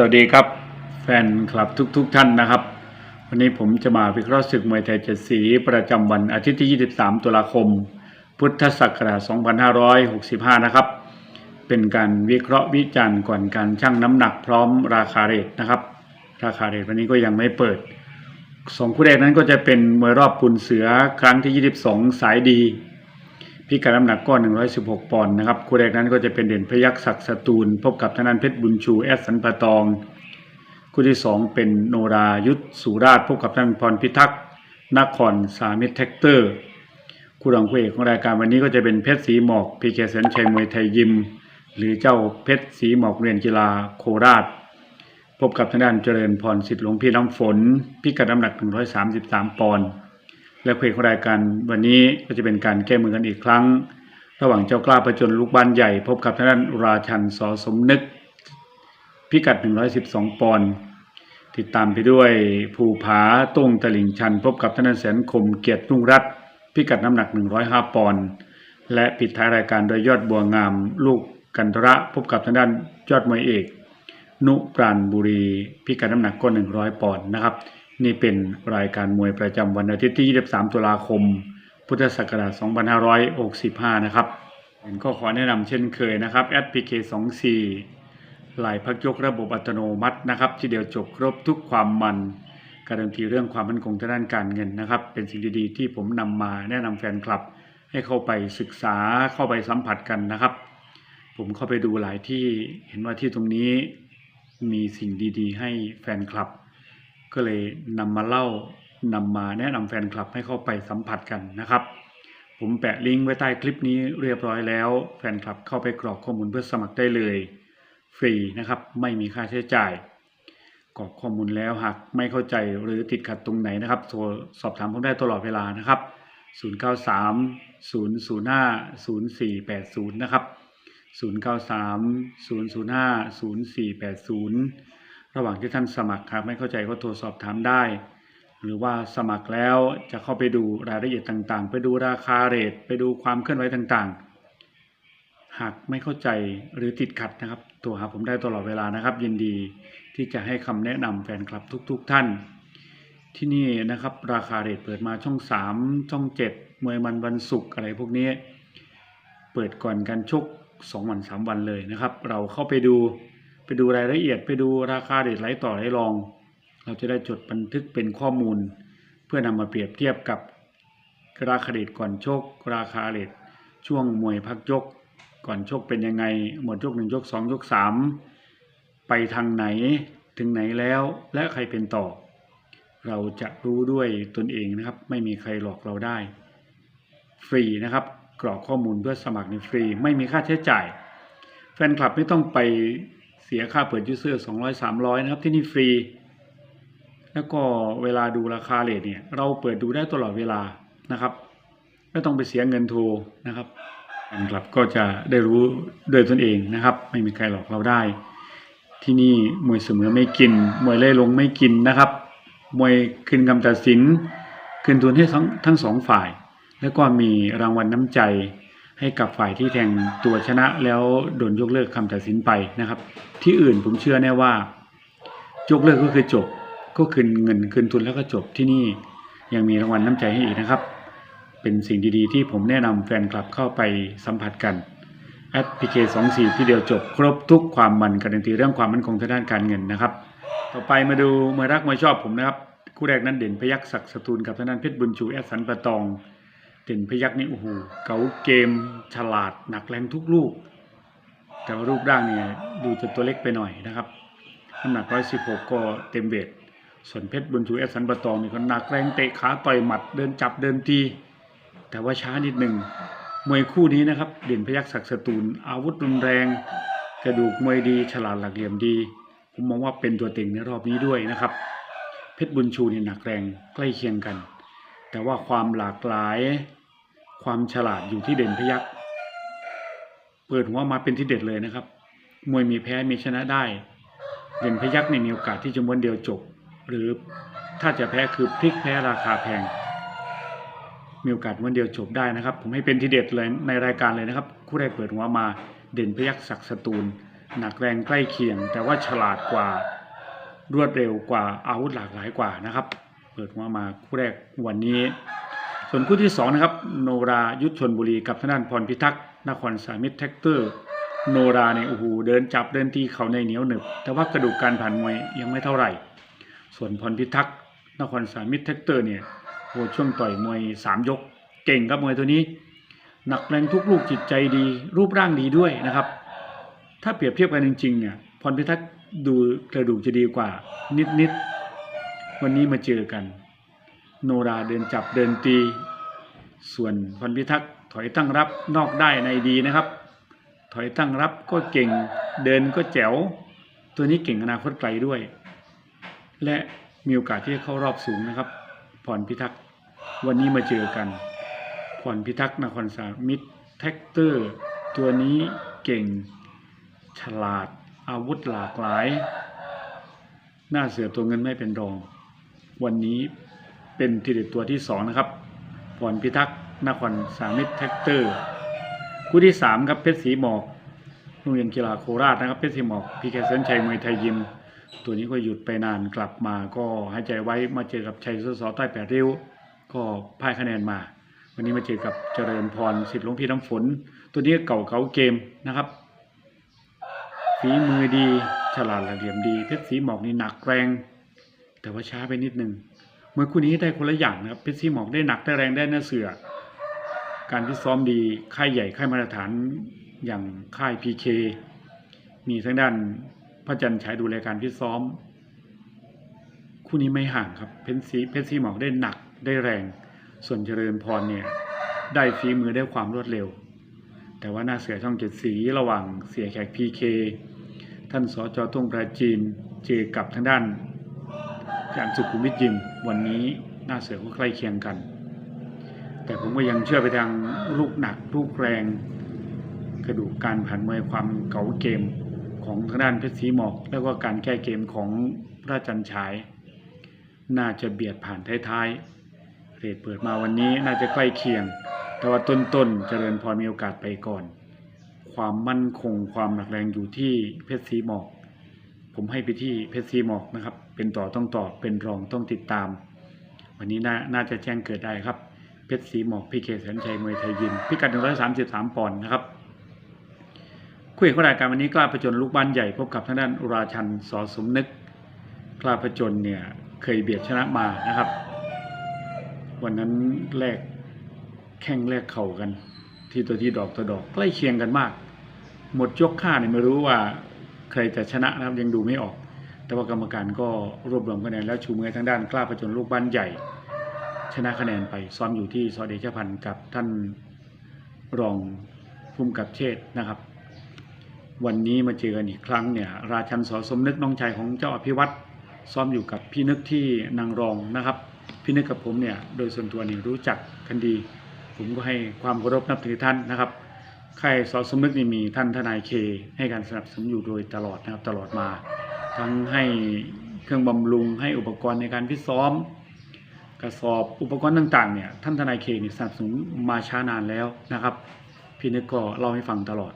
สวัสดีครับ แฟนคลับทุกๆทท่านนะครับ วันนี้ผมจะมาวิเคราะห์ศึกมวยไทยเจ็ดสีประจำวันอาทิตย์ที่ 23 ตุลาคม พุทธศักราช 2565 นะครับ เป็นการวิเคราะห์วิจารณ์ก่อนการชั่งน้ำหนักพร้อมราคาเรทนะครับ ราคาเรทวันนี้ก็ยังไม่เปิดสองคู่แรกนั้นก็จะเป็นมวยรอบปุนเสือครั้งที่ 22 สายดี พิกัดน้ำหนักก็116 ปอนด์นะครับคู่แรกนั้นก็จะเป็นเด่นพยักษ์ศักดิ์สตูล พบกับธนันเพชรบุญชูแอดสันปะตอง คู่ที่ 2 เป็นโนรายุทธสุราช พบกับท่านพรพิทักษ์นครสามิตรแท็กเตอร์ คู่รองคู่เอกของรายการวันนี้ก็จะเป็นเพชรสีหมอกพีเคแสนชัยมวยไทยยิม หรือเจ้าเพชรสีหมอกเรียนกีฬาโคราช พบกับทางด้านเจริญพรสิทธิ์หลวงพี่น้ำฝน พิกัดน้ำหนัก 133 ปอนด์ และเพลงของรายการวันนี้ก็จะเป็นการแก้มือกันอีกครั้ง ระหว่างเจ้ากล้าประจนลูกบ้านใหญ่ พบกับทางด้านราชันสอสมนึก พิกัด 112 ปอนด์ติดตามไปด้วยภูผาต้งตลิ่งชัน พบกับทางด้านแสนคมเกียรติรุ่งรัตน์พิกัดน้ำหนัก 105 ปอนด์และปิดท้ายรายการโดยยอดบัวงาม ลูกกันทระพบกับทางด้านยอดมวยเอก นุปราณบุรี พิกัดน้ำหนักก็100 ปอนด์นะครับ นี่เป็นรายการมวยประจำวันอาทิตย์ที่ 23 ตุลาคม พุทธศักราช 2565 นะครับก็ขอแนะนำเช่นเคยนะครับแอด PK24 ลายพักยกระบบอัตโนมัตินะครับ ที่เดียวจบครบทุกความมัน การันตีเรื่องความมั่นคงทางด้านการเงินนะครับ เป็นสิ่งดีๆที่ผมนำมาแนะนำแฟนคลับ ให้เข้าไปศึกษาเข้าไปสัมผัสกันนะครับ ผมเข้าไปดูหลายที่เห็นว่าที่ตรงนี้มีสิ่งดีๆ ให้แฟนคลับ ก็เลยนำมาเล่านำมาแนะนำแฟนคลับให้เข้าไปสัมผัสกันนะครับ ผมแปะลิงก์ไว้ใต้คลิปนี้เรียบร้อยแล้ว แฟนคลับเข้าไปกรอกข้อมูลเพื่อสมัครได้เลย ฟรีนะครับไม่มีค่าใช้จ่ายกรอกข้อมูลแล้วหากไม่เข้าใจหรือติดขัดตรงไหนนะครับโทรสอบถามผมได้ตลอดเวลานะครับ 093 005 0480 นะครับ 093 005 0480 ระหว่างที่ท่านสมัครครับไม่เข้าใจก็โทรสอบถามได้ หรือว่าสมัครแล้วจะเข้าไปดูรายละเอียดต่างๆ ไปดูราคาเรทไปดูความเคลื่อนไหวต่างๆ หากไม่เข้าใจหรือติดขัดนะครับโทรหาผมได้ตลอดเวลานะครับ ยินดีที่จะให้คำแนะนำแฟนคลับทุก ๆ ท่าน ที่นี่นะครับราคาเรทเปิดมาช่อง 3 ช่อง 7 มวยมันวันศุกร์อะไรพวกนี้ เปิดก่อนการชก 2 วัน 3 วันเลยนะครับ เราเข้าไปดู ไปดูรายละเอียดไปดูราคาเรทไหลต่อไหลรอง เราจะได้จดบันทึกเป็นข้อมูล เพื่อนำมาเปรียบเทียบกับราคาเรทก่อนชก ราคาเรทช่วงมวยพักยก ก่อนชกเป็นยังไง หมดยกหนึ่งยกสองยกสามไปทางไหนถึงไหนแล้วและใครเป็นต่อ เราจะรู้ด้วยตนเองนะครับ ไม่มีใครหลอกเราได้ ฟรีนะครับ กรอกข้อมูลเพื่อสมัครในฟรี ไม่มีค่าใช้จ่าย แฟนคลับไม่ต้องไป เสียค่าเปิดยูเซอร์200 300นะครับที่นี่ฟรี แล้วก็เวลาดูราคาเลทเนี่ย เราเปิดดูได้ตลอดเวลานะครับ ไม่ต้องไปเสียเงินโทรนะครับแฟนคลับก็จะได้รู้ด้วยตนเองนะครับ ไม่มีใครหลอกเราได้ ที่นี่มวยเสมอไม่กิน มวยเล่ลงไม่กินนะครับ มวยคืนคำตัดสิน คืนทุนให้ทั้งทั้งสองฝ่าย แล้วก็มีรางวัลน้ำใจ ให้กับฝ่ายที่แทงตัวชนะแล้วโดนยกเลิกคำตัดสินไปนะครับ ที่อื่นผมเชื่อแน่ว่ายกเลิกก็คือจบก็คืนเงินคืนทุนแล้วก็จบที่นี่ยังมีรางวัลน้ำใจให้อีกนะครับ เป็นสิ่งดีๆ ที่ผมแนะนำแฟนคลับเข้าไปสัมผัสกันแอดพีเคสองสี่ที่เดียวจบ ครบทุกความมันการันตีเรื่องความมั่นคงทางด้านการเงินนะครับ ต่อไปมาดูมวยรักมวยชอบผมนะครับ คู่แรกนั้นเด่นพยักศักดิ์สตูลกับทางด้านเพชรบุญชูแอดสันประตอง เด่นพยักนี่โอ้โหเก๋าเกมฉลาดหนักแรงทุกลูก แต่ว่ารูปร่างเนี่ยดูจะตัวเล็กไปหน่อยนะครับน้ำหนัก 116 ก็เต็มเวทส่วนเพชรบุญชูแอสันปะตองนี่ก็หนักแรงเตะขาต่อยหมัดเดินจับเดินทีแต่ว่าช้านิดหนึ่งมวยคู่นี้นะครับ เด่นพยักศักดิ์สตูลอาวุธรุนแรง กระดูกมวยดี ฉลาดหลักเหลี่ยมดี ผมมองว่าเป็นตัวเต็งในรอบนี้ด้วยนะครับ เพชรบุญชูนี่หนักแรงใกล้เคียงกัน แต่ว่าความหลากหลาย ความฉลาดอยู่ที่เด่นพยักเปิดหัวมาเป็นที่เด็ดเลยนะครับ มวยมีแพ้มีชนะได้ เด่นพยักเนี่ยมีโอกาสที่จะม้วนเดียวจบ หรือถ้าจะแพ้คือพลิกแพ้ราคาแพง มีโอกาสม้วนเดียวจบได้นะครับ ผมให้เป็นที่เด็ดเลยในรายการเลยนะครับ คู่แรกเปิดหัวมาเด่นพยักศักสตูล หนักแรงใกล้เคียง แต่ว่าฉลาดกว่ารวดเร็วกว่าอาวุธหลากหลายกว่านะครับ เปิดหัวมาคู่แรกวันนี้ ส่วนคู่ที่สองนะครับโนรายุทธชนบุรีกับทางด้านพรพิทักษ์นครสามิตรแท็กเตอร์ โนราเนี่ยโอ้โหเดินจับเดินตีเขาในเหนียวหนึบ แต่ว่ากระดูกการผ่านมวยยังไม่เท่าไหร่ ส่วนพรพิทักษ์นครสามิตรแท็กเตอร์เนี่ยโอ้ช่วงต่อยมวยสามยก เก่งครับมวยตัวนี้ หนักแรงทุกลูกจิตใจดี รูปร่างดีด้วยนะครับ ถ้าเปรียบเทียบกันจริงๆเนี่ยพรพิทักษ์ดูกระดูกจะดีกว่านิดๆวันนี้มาเจอกัน โนราเดินจับเดินตี ส่วนพรพิทักษ์ถอยตั้งรับนอกได้ในดีนะครับ ถอยตั้งรับก็เก่งเดินก็แจ๋ว ตัวนี้เก่งอนาคตไกลด้วย และมีโอกาสที่จะเข้ารอบสูงนะครับพรพิทักษ์วันนี้มาเจอกันพรพิทักษ์นครสามิตรแท็กเตอร์ ตัวนี้เก่ง ฉลาด อาวุธหลากหลาย หน้าเสือตัวเงินไม่เป็นรอง วันนี้ เป็นทีเด็ดตัวที่สองนะครับพรพิทักษ์นครสามิตรแท็กเตอร์ คู่ที่สามครับเพชรศรีหมอกโรงเรียนกีฬาโคราชนะครับเพชรศรีหมอกพีเคเซนชัยมวยไทยยิม ตัวนี้ก็หยุดไปนานกลับมาก็หายใจไว้มาเจอกับชัยสสใต้แปดริ้ว ก็พ่ายคะแนนมา วันนี้มาเจอกับเจริญพรสิทธิ์หลวงพี่น้ำฝน ตัวนี้เก่าเก่าเกมนะครับฝีมือดีฉลาดหลักเหลี่ยมดีเพชรสีหมอกนี่หนักแรง แต่ว่าช้าไปนิดนึง เมื่อคู่นี้ได้คนละอย่างนะครับเพชรสีหมอกได้หนักได้แรงได้นื้อเสือ การที่ซ้อมดีค่ายใหญ่ค่ายมาตรฐานอย่างค่ายพีเคมีทางด้านพระจันทร์ฉายดูแลการพิตซ้อม คู่นี้ไม่ห่างครับเพชรสีเพชรสีหมอกได้หนักได้แรง ส่วนเจริญพรเนี่ยได้ฝีมือได้ความรวดเร็ว แต่ว่าหน้าเสือช่องเจ็ดสีระหว่างเสียแขกพีเคท่านสจตุ้งปราจีนเจอกับทางด้าน การสุขุมวิทยิมวันนี้หน้าเสือก็ใกล้เคียงกัน แต่ผมก็ยังเชื่อไปทางลูกหนักลูกแรงกระดูกการผ่านมวยความเก๋าเกมของทางด้านเพชรศรีหมอก แล้วก็การแก้เกมของพระจันฉาย น่าจะเบียดผ่านท้ายๆเรทเปิดมาวันนี้น่าจะใกล้เคียง แต่ว่าต้นๆเจริญพรมีโอกาสไปก่อน ความมั่นคงความหนักแรงอยู่ที่เพชรศรีหมอก ผมให้ไปที่เพชรศรีหมอกนะครับ เป็นต่อต้องต่อเป็นรองต้องติดตาม วันนี้น่านาจะแจ้งเกิดได้ครับ เพชรศรีหมอกพี่เคแสนชัยมวยไทยยิมพิกัด 133 ปอนด์นะครับคู่เอกขอรายการวันนี้กล้าประจนลูกบ้านใหญ่พบกับทางด้านอุราชันสอสมนึก กล้าประจนเนี่ยเคยเบียดชนะมานะครับ วันนั้นแลกแข่งแลกเข่ากัน ที่ตัวที่ดอกตัวดอกใกล้เคียงกันมาก หมดยกค่าเนี่ยไม่รู้ว่า ใครจะชนะนะครับยังดูไม่ออก แต่ว่ากรรมการก็รวบรวมคะแนนแล้วชูมือให้ทางด้านกล้าประจนลูกบ้านใหญ่ ชนะคะแนนไปซ้อมอยู่ที่ซอเดชพันธ์กับท่านรองภูมิกับเชษฐ์นะครับ วันนี้มาเจอกันอีกครั้งเนี่ยราชันสอสมนึกน้องชายของเจ้าอภิวัตรซ้อมอยู่กับพี่นึกที่นางรองนะครับ พี่นึกกับผมเนี่ยโดยส่วนตัวนี่รู้จักกันดี ผมก็ให้ความเคารพนับถือท่านนะครับ ค่ายสอสมนึกนี่มีท่านทนายเค ให้การสนับสนุนอยู่โดยตลอดนะครับตลอดมา ทั้งให้เครื่องบำรุงให้อุปกรณ์ในการพิซ้อม กระสอบอุปกรณ์ต่างๆเนี่ยท่านทนายเคนี่สนับสนุนมาช้านานแล้วนะครับ พี่นึกก็เล่าให้ฟังตลอด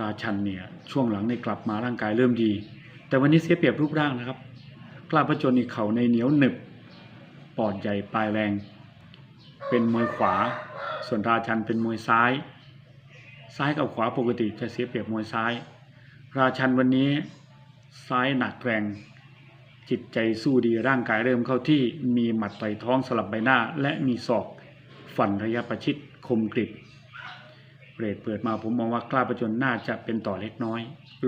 ราชันเนี่ยช่วงหลังในกลับมาร่างกายเริ่มดี แต่วันนี้เสียเปรียบรูปร่างนะครับ กล้าประจนอีกเข่าในเหนียวหนึบปอดใหญ่ปลายแรง เป็นมวยขวา ส่วนราชันเป็นมวยซ้าย ซ้ายกับขวาปกติจะเสียเปรียบมวยซ้าย ราชันวันนี้ซ้ายหนักแรง จิตใจสู้ดีร่างกายเริ่มเข้าที่มีหมัดต่อยท้องสลับใบหน้า และมีศอกฝันระยะประชิดคมกริบเรทเปิดมาผมมองว่ากล้าประจนน่าจะเป็นต่อเล็กน้อย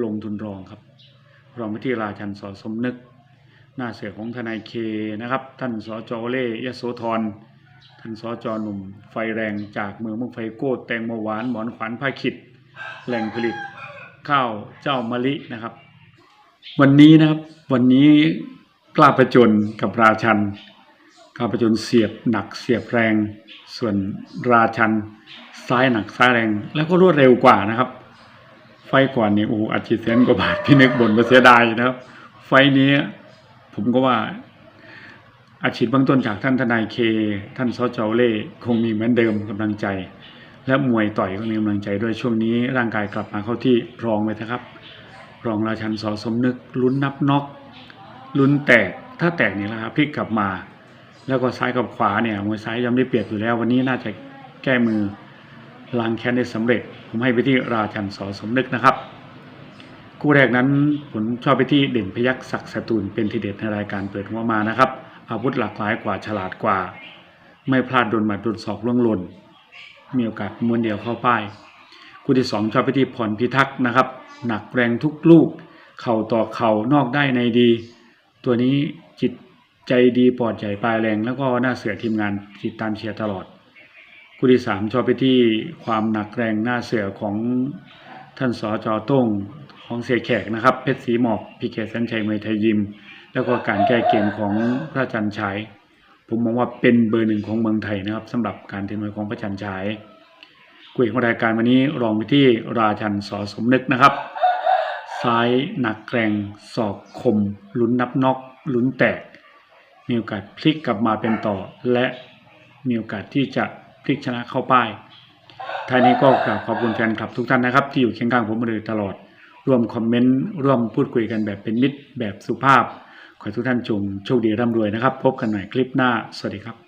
ลงทุนรองครับ รองไปที่ราชันสอสมนึก หน้าเสือของทนายเคนะครับ ท่านสจอเล่ยโสธร ท่านสจหนุ่มไฟแรงจากเมืองเมืองไฟโก้แตงโมหวานหมอนขวานผ้าขิด แหล่งผลิตข้าวเจ้ามะลินะครับ วันนี้นะครับวันนี้กล้าประจนกับราชันกล้าประจนเสียบหนักเสียบแรง ส่วนราชันซ้ายหนักซ้ายแรง แล้วก็รวดเร็วกว่านะครับ ไฟก่อนนี่โอ้อัดฉีดแสนกว่าบาทพี่นึกบ่นมาเสียดายนะครับ ไฟนี้ผมก็ว่า อาชีพเบื้องต้นจากท่านทนายเค ท่านสจาเล่คงมีเหมือนเดิมกำลังใจ และมวยต่อยก็มีกำลังใจด้วยช่วงนี้ร่างกายกลับมาเข้าที่รองไปนะครับ รองราชันสอสมนึกลุ้นนับน็อกลุ้นแตกถ้าแตกเนี่ยนะครับพลิกกลับมา แล้วก็ซ้ายกับขวาเนี่ยมวยซ้ายย่อมได้เปรียบอยู่แล้ว วันนี้น่าจะแก้มือล้างแค้นได้สำเร็จ ผมให้ไปที่ราชันสอสมนึกนะครับคู่แรกนั้นผมชอบไปที่เด่นพยักศักดิ์สตูลเป็นทีเด็ดในรายการเปิดหัวมานะครับ อาวุธหลากหลายกว่าฉลาดกว่า ไม่พลาดโดนหมัดโดนศอกล่วงหล่นมีโอกาสม้วนเดียวเข้าป้ายคู่ที่สองชอบไปที่พรพิทักษ์นะครับ หนักแรงทุกลูก เข่าต่อเข่านอกได้ในดี ตัวนี้จิตใจดีปอดใหญ่ปลายแรงแล้วก็หน้าเสือทีมงานติดตามเชียร์ตลอดคู่ที่สามชอบไปที่ความหนักแรงหน้าเสือของท่านสจโต้งของเสียแขกนะครับ เพชรศรีหมอกพีเคสันชัยมวยไทยยิม แล้วก็การแก้เกมของพระจันทร์ฉายผมมองว่าเป็นเบอร์หนึ่งของเมืองไทยนะครับสำหรับการเทนมวยของพระจันทร์ฉายกุยของรายการวันนี้รองไปที่ราชันสอสมนึกนะครับ ซ้ายหนักแกรงศอกคมลุ้นนับน็อกลุ้นแตก มีโอกาสพลิกกลับมาเป็นต่อ และมีโอกาสที่จะพลิกชนะเข้าป้ายท้ายนี้ก็กราบขอบคุณแฟนคลับทุกท่านนะครับ ที่อยู่เคียงข้างผมมาโดยตลอด ร่วมคอมเมนต์ร่วมพูดคุยกันแบบเป็นมิตรแบบสุภาพ ขอทุกท่านจงโชคดีร่ำรวยนะครับ พบกันใหม่คลิปหน้า สวัสดีครับ